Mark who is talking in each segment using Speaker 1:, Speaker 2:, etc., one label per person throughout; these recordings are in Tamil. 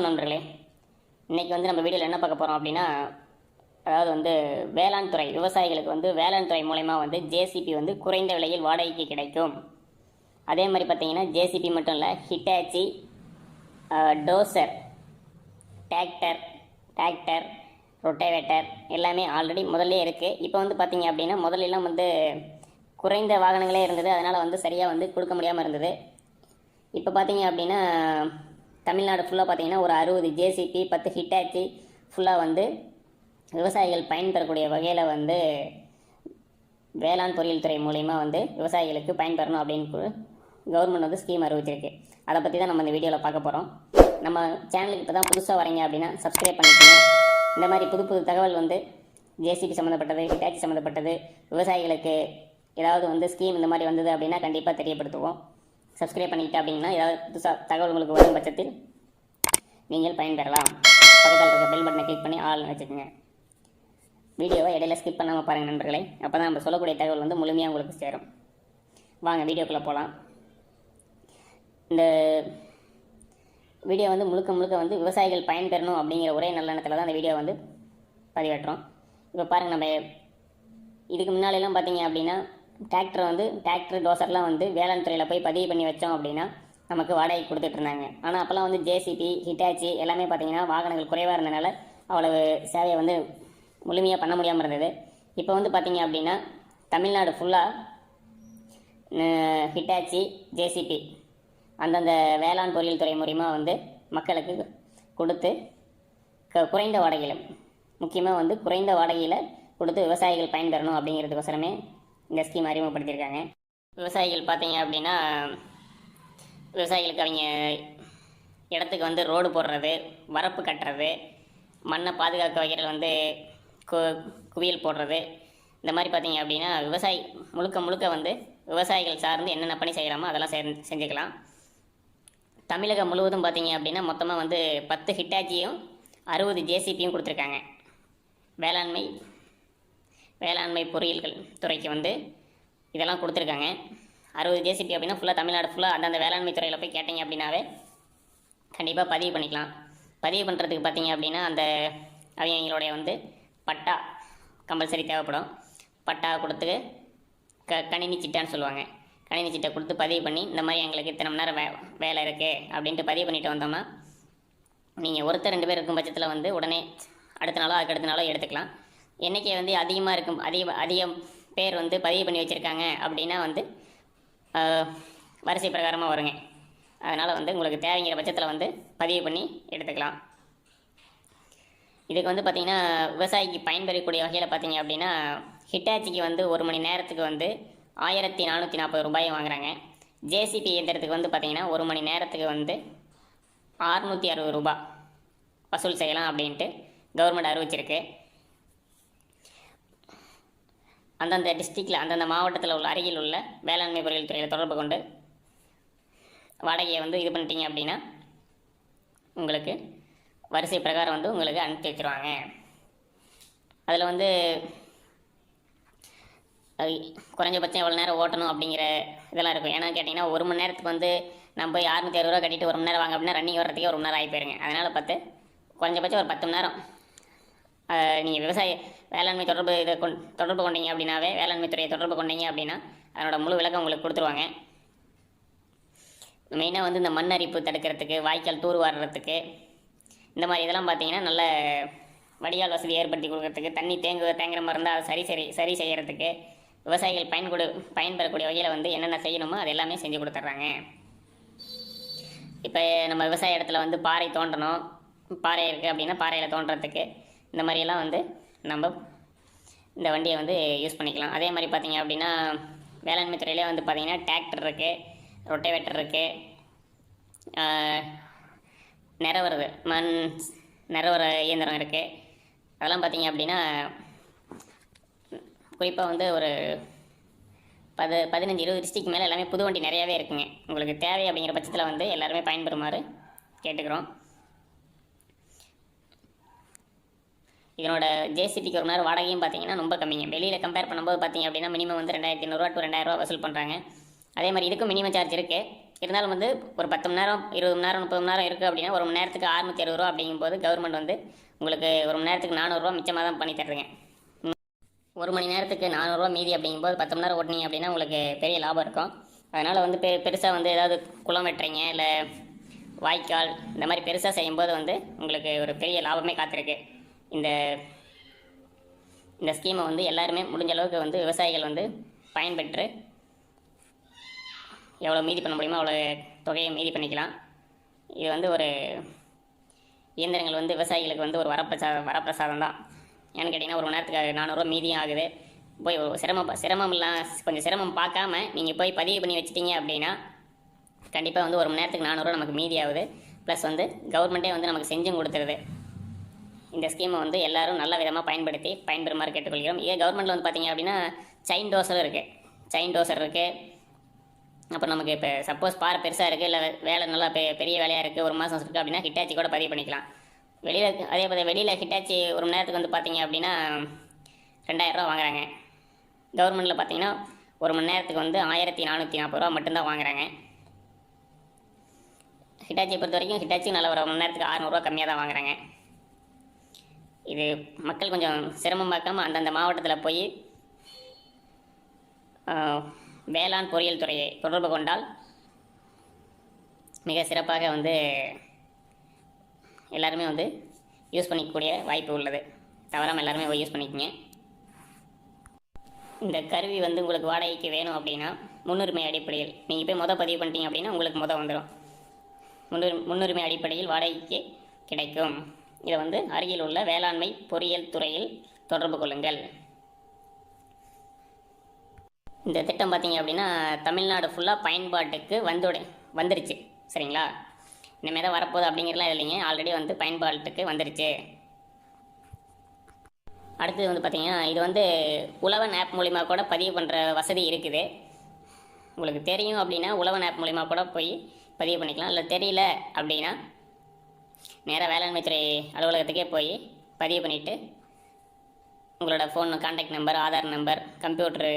Speaker 1: வணக்கம் நண்பர்களே இன்றைக்கி வந்து நம்ம வீடியோவில் என்ன பார்க்க போகிறோம் அப்படின்னா அதாவது வந்து வேளாண் துறை விவசாயிகளுக்கு வந்து வேளாண் துறை மூலயமா வந்து ஜேசிபி வந்து குறைந்த விலையில் வாடகைக்கு கிடைக்கும். அதே மாதிரி பார்த்தீங்கன்னா ஜேசிபி மட்டும் இல்லை Hitachi dozer tractor tractor rotavator எல்லாமே ஆல்ரெடி முதல்ல இருக்குது இப்போ வந்து பார்த்தீங்க அப்படின்னா முதல்லலாம் வந்து குறைந்த வாகனங்களே இருந்தது. அதனால் வந்து சரியாக வந்து கொடுக்க முடியாமல் இருந்தது. இப்போ பார்த்தீங்க அப்படின்னா தமிழ்நாடு ஃபுல்லாக பார்த்தீங்கன்னா ஒரு அறுபது ஜேசிபி பத்து ஹிட்டாச்சி ஃபுல்லாக வந்து விவசாயிகள் பயன்பெறக்கூடிய வகையில் வந்து வேளாண் பொறியியல் துறை மூலயமா வந்து விவசாயிகளுக்கு பயன்பெறணும் அப்படின்னு கவர்மெண்ட் வந்து ஸ்கீம் அறிவிச்சிருக்கு. அதை பற்றி தான் நம்ம இந்த வீடியோவில் பார்க்க போகிறோம் நம்ம சேனலுக்கு இப்போ தான் புதுசாக வரீங்க அப்படின்னா சப்ஸ்கிரைப் பண்ணிக்கோங்க. இந்த மாதிரி புது புது தகவல் வந்து ஜேசிபி சம்மந்தப்பட்டது ஹிட்டாச்சி சம்மந்தப்பட்டது விவசாயிகளுக்கு ஏதாவது வந்து ஸ்கீம் இந்த மாதிரி வந்தது அப்படின்னா கண்டிப்பாக தெரியப்படுத்துவோம். சப்ஸ்கிரைப் பண்ணிக்கிட்டு அப்படின்னா ஏதாவது புதுசாக தகவல் உங்களுக்கு வரும் பட்சத்தில் நீங்கள் பயன்பெறலாம். பக்கத்தில் இருக்க பெல் பட்டனை கிளிக் பண்ணி ஆள் வச்சுக்கோங்க. வீடியோவை இடையில ஸ்கிப் பண்ணாமல் பாருங்கள் நண்பர்களே. அப்போ தான் நம்ம சொல்லக்கூடிய தகவல் வந்து முழுமையாக உங்களுக்கு சேரும். வாங்க வீடியோக்குள்ளே போகலாம் இந்த வீடியோ வந்து முழுக்க முழுக்க வந்து விவசாயிகள் பயன்பெறணும் அப்படிங்கிற ஒரே நல்லெண்ணத்தில் தான் அந்த வீடியோ வந்து பதிவேற்றோம். இப்போ பாருங்கள் நம்ம இதுக்கு முன்னாலெல்லாம் பார்த்தீங்க அப்படின்னா டிராக்டர் வந்து டிராக்டர் டோசர்லாம் வந்து வேளாண் துறையில் போய் பதிவு பண்ணி வச்சோம் அப்படின்னா நமக்கு வாடகை கொடுத்துட்டு இருந்தாங்க. ஆனால் அப்போல்லாம் வந்து ஜேசிபி ஹிட்டாச்சி எல்லாமே பார்த்தீங்கன்னா வாகனங்கள் குறைவாக இருந்தனால அவ்வளவு சேவையை வந்து முழுமையாக பண்ண முடியாமல் இருந்தது. இப்போ வந்து பார்த்தீங்க அப்படின்னா தமிழ்நாடு ஃபுல்லாக ஹிட்டாச்சி ஜேசிபி அந்தந்த வேளாண் பொறியியல் துறை மூலிமா வந்து மக்களுக்கு கொடுத்து க குறைந்த வாடகையில் முக்கியமாக வந்து குறைந்த வாடகையில் கொடுத்து விவசாயிகள் பயன்பெறணும் அப்படிங்கிறதுக்கோசரமே இந்த ஸ்கீம் அறிமுகப்படுத்தியிருக்காங்க விவசாயிகள் பார்த்தீங்க அப்படின்னா விவசாயிகளுக்கு அவங்க இடத்துக்கு வந்து ரோடு போடுறது வரப்பு கட்டுறது மண்ணை பாதுகாக்க வகையில் வந்து கு குவியல் போடுறது இந்த மாதிரி பார்த்தீங்க அப்படின்னா விவசாயி முழுக்க முழுக்க வந்து விவசாயிகள் சார்ந்து என்னென்ன பணி செய்யலாமோ அதெல்லாம் செ செஞ்சுக்கலாம். தமிழகம் முழுவதும் பார்த்தீங்க அப்படின்னா மொத்தமாக வந்து பத்து ஹிட்டாச்சியும் அறுபது ஜேசிபியும் கொடுத்துருக்காங்க. வேளாண்மை வேளாண்மை பொறியியல்கள் துறைக்கு வந்து இதெல்லாம் கொடுத்துருக்காங்க. அறுபது ஜேசிபி அப்படின்னா ஃபுல்லாக தமிழ்நாடு ஃபுல்லாக அந்தந்த வேளாண்மை துறையில் போய் கேட்டிங்க அப்படின்னாவே கண்டிப்பாக பதிவு பண்ணிக்கலாம். பதிவு பண்ணுறதுக்கு பார்த்தீங்க அப்படின்னா அந்த அவங்களுடைய வந்து பட்டா கம்பல்சரி தேவைப்படும். பட்டா கொடுத்து க கணினி சிட்டான்னு சொல்லுவாங்க. கணினி சிட்டை கொடுத்து பதிவு பண்ணி இந்த மாதிரி எங்களுக்கு இத்தனை மணி நேரம் வே வேலை இருக்குது அப்படின்ட்டு பதிவு பண்ணிட்டு வந்தோம்னா நீங்கள் ஒருத்தர் ரெண்டு பேர் இருக்கும் பட்சத்தில் வந்து உடனே அடுத்த நாளோ அதுக்கு அடுத்த நாளோ எடுத்துக்கலாம். எண்ணிக்கை வந்து அதிகமாக இருக்கும். அதிக அதிகம் பேர் வந்து பதிவு பண்ணி வச்சுருக்காங்க அப்படின்னா வந்து வரிசை பிரகாரமாக வருங்க. அதனால் வந்து உங்களுக்கு தேவைங்கிற பட்சத்தில் வந்து பதிவு பண்ணி எடுத்துக்கலாம். இதுக்கு வந்து பார்த்திங்கன்னா விவசாயிக்கு பயன்பெறக்கூடிய வகையில் பார்த்திங்க அப்படின்னா ஹிட்டாச்சிக்கு வந்து ஒரு மணி நேரத்துக்கு வந்து ஆயிரத்தி நானூற்றி நாற்பது ரூபாய் வாங்குறாங்க. ஜேசிபி இயந்திரத்துக்கு வந்து பார்த்திங்கன்னா ஒரு மணி நேரத்துக்கு வந்து அறுநூற்றி அறுபது ரூபா வசூல் செய்யலாம் அப்படின்ட்டு கவர்மெண்ட் அறிவிச்சிருக்கு. அந்தந்த டிஸ்ட்ரிக்டில் அந்தந்த மாவட்டத்தில் உள்ள அருகில் உள்ள வேளாண்மை பொருள் துறையில் தொடர்பு கொண்டு வாடகையை வந்து இது பண்ணிட்டீங்க அப்படின்னா உங்களுக்கு வரிசை பிரகாரம் வந்து உங்களுக்கு அனுப்பி வச்சுருவாங்க அதில் வந்து அது குறைஞ்சபட்சம் எவ்வளோ நேரம் ஓட்டணும் அப்படிங்கிற இதெல்லாம் இருக்கும். ஏன்னா கேட்டிங்கன்னா ஒரு மணி நேரத்துக்கு வந்து நம்ம போய் அறுநூத்தி அறுபது ரூபா கட்டிட்டு ஒரு மணி நேரம் வாங்க அப்படின்னா ரன்னிங் வர்றதுக்கே ஒரு மணி நேரம் ஆகி போயிருங்க. அதனால் பார்த்து குறைஞ்சபட்சம் ஒரு பத்து மணி நேரம் நீங்கள் விவசாய வேளாண்மை தொடர்பு இதை கொண் தொடர்பு கொண்டீங்க அப்படின்னாவே வேளாண்மை துறையை தொடர்பு கொண்டீங்க அப்படின்னா அதனோட முழு விளக்கம் உங்களுக்கு கொடுத்துருவாங்க. மெயினாக வந்து இந்த மண் அரிப்பு தடுக்கிறதுக்கு வாய்க்கால் தூர் வாடுறதுக்கு இந்த மாதிரி இதெல்லாம் பார்த்தீங்கன்னா நல்ல வடிகால் வசதி ஏற்படுத்தி கொடுக்கறதுக்கு தண்ணி தேங்கு தேங்குற மாதிரி இருந்தால் அதை சரி சரி சரி செய்கிறதுக்கு விவசாயிகள் பயன்கொடு பயன்பெறக்கூடிய வகையில் வந்து என்னென்ன செய்யணுமோ அது எல்லாமே செஞ்சு கொடுத்துட்றாங்க. இப்போ நம்ம விவசாய இடத்துல வந்து பாறை தோண்டணும். பாறை இருக்குது அப்படின்னா பாறையில் தோன்றதுக்கு இந்த மாதிரியெல்லாம் வந்து நம்ம இந்த வண்டியை வந்து யூஸ் பண்ணிக்கலாம். அதே மாதிரி பார்த்தீங்க அப்படின்னா வேளாண்மை துறையிலே வந்து பார்த்திங்கன்னா டிராக்டர் இருக்குது ரொட்டேவேட்டர் இருக்குது நிறவறது மண் நிறவர இயந்திரம் இருக்குது அதெல்லாம் பார்த்தீங்க அப்படின்னா குறிப்பாக வந்து ஒரு பது பதினஞ்சு இருபது டிஸ்ட்ரிக்ட் மேலே எல்லாமே புது வண்டி நிறையாவே இருக்குங்க. உங்களுக்கு தேவை அப்படிங்கிற பட்சத்தில் வந்து எல்லாருமே பயன்பெறுமாறு கேட்டுக்கிறோம். இதனோட ஜேசிபிக்கு ஒரு நேரம் வாடகையும் பார்த்தீங்கன்னா ரொம்ப கம்மிங்க. வெளியில் கம்பேர் பண்ணும்போது பார்த்தீங்க அப்படின்னா மினிமம் வந்து ரெண்டாயிரத்தி ஐநூறுரூவா டு ரெண்டாயிரரூவா வசூல் பண்ணுறாங்க அதே மாதிரி இதுக்கும் மினிமம் சார்ஜ் இருக்குது இருந்தாலும் வந்து ஒரு பத்து மணி நேரம் இருபது மணி நேரம் முப்பது மணி நேரம் இருக்குது அப்படின்னா ஒரு மணி நேரத்துக்கு அறுநூத்தி அறுபது ரூபா அப்படிங்கும்போது கவர்மெண்ட் வந்து உங்களுக்கு ஒரு மணி நேரத்துக்கு நானூறுரூவா மிச்சமாக தான் பண்ணி தருதுங்க ஒரு மணி நேரத்துக்கு நானூறுரூவா மீதி அப்படிங்கும்போது பத்து மணி நேரம் ஓட்டினீங்க அப்படின்னா உங்களுக்கு பெரிய லாபம் இருக்கும். அதனால் வந்து பெ பெருசாக வந்து ஏதாவது குளம் வெட்டுறீங்க இல்லை வாய்க்கால் இந்த மாதிரி பெருசாக செய்யும்போது வந்து உங்களுக்கு ஒரு பெரிய லாபமே காத்திருக்கு. இந்த இந்த ஸ்கீமை வந்து எல்லாருமே முடிஞ்ச அளவுக்கு வந்து விவசாயிகள் வந்து பயன்பெற்று எவ்வளோ மீதி பண்ண முடியுமோ அவ்வளோ தொகையை மீதி பண்ணிக்கலாம். இது வந்து ஒரு இயந்திரங்கள் வந்து விவசாயிகளுக்கு வந்து ஒரு வரப்பிரசா வரப்பிரசாதம் தான். ஏன்னு கேட்டிங்கன்னா ஒரு மணி நேரத்துக்கு நானூறுரூவா மீதியும் ஆகுது. போய் ஒரு சிரமம் சிரமம் இல்லாம கொஞ்சம் சிரமம் பார்க்காம நீங்கள் போய் பதிவு பண்ணி வச்சிட்டிங்க அப்படின்னா கண்டிப்பாக வந்து ஒரு மணி நேரத்துக்கு நானூறுரூவா நமக்கு மீதி ஆகுது. ப்ளஸ் வந்து கவர்மெண்ட்டே வந்து நமக்கு செஞ்சும் கொடுத்துருது. இந்த ஸ்கீமை வந்து எல்லாரும் நல்ல விதமாக பயன்படுத்தி பயன்பெறுமாறு கேட்டுக்கொள்கிறோம். இதே கவர்மெண்ட்டில் வந்து பார்த்தீங்க அப்படின்னா செயின் டோசரும் இருக்குது செயின் டோசர் இருக்குது அப்புறம் நமக்கு இப்போ சப்போஸ் பார் பெருசாக இருக்குது இல்லை வேலை நல்லா பெ பெரிய வேலையாக இருக்குது ஒரு மாதம் இருக்குது அப்படின்னா ஹிட்டாச்சி கூட பதிவு பண்ணிக்கலாம். வெளியில் அதே போல் வெளியில் ஹிட்டாச்சி ஒரு மணி நேரத்துக்கு வந்து பார்த்தீங்க அப்படின்னா ரெண்டாயிரரூவா வாங்குறாங்க. கவர்மெண்ட்டில் பார்த்தீங்கன்னா ஒரு மணி நேரத்துக்கு வந்து ஆயிரத்தி நானூற்றி நாற்பது ரூபா மட்டும்தான் வாங்குறாங்க. ஹிட்டாச்சியை பொறுத்த வரைக்கும் ஹிட்டாச்சி நல்ல ஒரு மணி நேரத்துக்கு ஆறுநூறுவா கம்மியாக தான் வாங்குறாங்க. இது மக்கள் கொஞ்சம் சிரமம் பார்க்காம அந்தந்த மாவட்டத்தில் போய் வேளாண் பொறியியல் துறையை தொடர்பு கொண்டால் மிக சிறப்பாக வந்து எல்லாருமே வந்து யூஸ் பண்ணிக்கக்கூடிய வாய்ப்பு உள்ளது. தவறாமல் எல்லாருமே போய் யூஸ் பண்ணிக்கங்க. இந்த கருவி வந்து உங்களுக்கு வாடகைக்கு வேணும் அப்படின்னா முன்னுரிமை அடிப்படையில். நீங்கள் போய் மொதல் பதிவு பண்ணிட்டீங்க அப்படின்னா உங்களுக்கு மொதல் வந்துடும் முன்னுரி முன்னுரிமை அடிப்படையில் வாடகைக்கு கிடைக்கும். இதை வந்து அருகில் உள்ள வேளாண்மை பொறியியல் துறையில் தொடர்பு கொள்ளுங்கள். இந்த திட்டம் பார்த்தீங்க அப்படின்னா தமிழ்நாடு ஃபுல்லாக பயன்பாட்டுக்கு வந்து வந்துருச்சு. சரிங்களா? இனிமேல் தான் வரப்போகுது அப்படிங்கிறலாம் இல்லைங்க. ஆல்ரெடி வந்து பயன்பாட்டுக்கு வந்துருச்சு. அடுத்தது வந்து பார்த்தீங்கன்னா இது வந்து உழவன் ஆப் மூலிமா கூட பதிவு பண்ணுற வசதி இருக்குது. உங்களுக்கு தெரியும் அப்படின்னா உழவன் ஆப் மூலிமா கூட போய் பதிவு பண்ணிக்கலாம். இல்லை தெரியல அப்படின்னா நேராக வேளாண்மை துறை அலுவலகத்துக்கே போய் பதிவு பண்ணிவிட்டு உங்களோட phone contact number Aadhaar number computer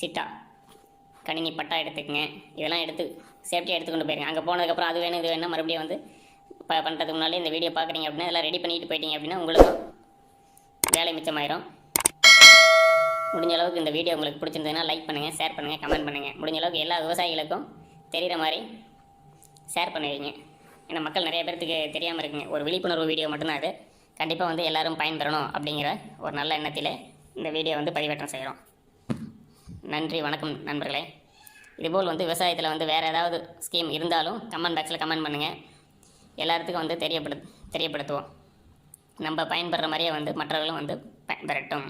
Speaker 1: chitta கணினி பட்டா எடுத்துக்கங்க. இதெல்லாம் எடுத்து சேஃப்டியாக எடுத்து கொண்டு போயிருங்க. அங்கே போனதுக்கப்புறம் அது வேணும் இது வேணும் மறுபடியும் வந்து ப பண்ணுறதுக்கு முன்னாலே இந்த வீடியோ பார்க்குறீங்க அப்படின்னா இதெல்லாம் ரெடி பண்ணிட்டு போயிட்டீங்க அப்படின்னா உங்களுக்கும் வேலை மிச்சமாயிரும். முடிஞ்ச அளவுக்கு இந்த வீடியோ உங்களுக்கு பிடிச்சிருந்ததுன்னா லைக் பண்ணுங்கள் ஷேர் பண்ணுங்கள் கமெண்ட் பண்ணுங்கள் முடிஞ்ச அளவுக்கு எல்லா விவசாயிகளுக்கும் தெரிகிற மாதிரி ஷேர் பண்ணுவீங்க ஏன்னா மக்கள் நிறைய பேர்த்துக்கு தெரியாமல் இருக்குங்க. ஒரு விழிப்புணர்வு வீடியோ மட்டும்தான் அது. கண்டிப்பாக வந்து எல்லாரும் பயன்பெறணும் அப்படிங்கிற ஒரு நல்ல எண்ணத்தில் இந்த வீடியோ வந்து பதிவேற்றம் செய்கிறோம் நன்றி வணக்கம் நண்பர்களே. இதுபோல் வந்து விவசாயத்தில் வந்து வேறு ஏதாவது ஸ்கீம் இருந்தாலும் கமெண்ட் பாக்ஸில் கமெண்ட் பண்ணுங்கள் எல்லாத்துக்கும் வந்து தெரியப்படு தெரியப்படுத்துவோம். நம்ம பயன்படுற மாதிரியே வந்து மற்றவர்களும் வந்து பயன்பெறட்டும்